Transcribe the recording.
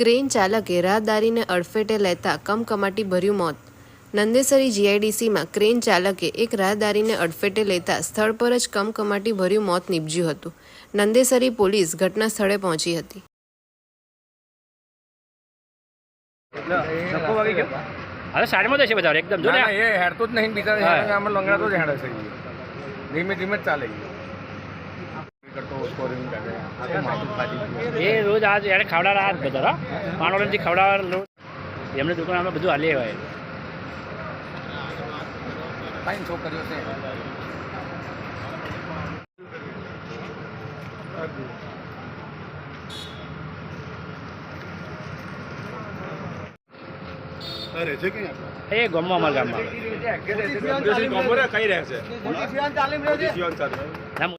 Crane ચાલકે રાહદારીને અડફેટે લેતા કમકમાટી ભર્યું મોત. નંદેસરી જીઆઈડીસીમાં ક્રેન ચાલકે એક રાહદારીને અડફેટે લેતા સ્થળ પર જ કમકમાટી ભર્યું મોત નીપજ્યું હતું. નંદેસરી પોલીસ ઘટના સ્થળે પહોંચી હતી. ધક્કો વાગી ગયો? હવે સાઈડમાં જશે બધા એકદમ જો ના, ને ના, એ હેડતો જ નહીં બિચારા આમાં લંગડાતો જ હેડે છે. ધીમે ધીમે જ કરતો ગયું. એ રોજ આજ એને ખવડાવવા આ બધા માણોલનથી ખવડાવવા રોજ. એમને દુકાન આપણે બધું હાલી હોય. ફાઇન છોકરીઓ છે? એ ગામમાં. અમારા ગામમાં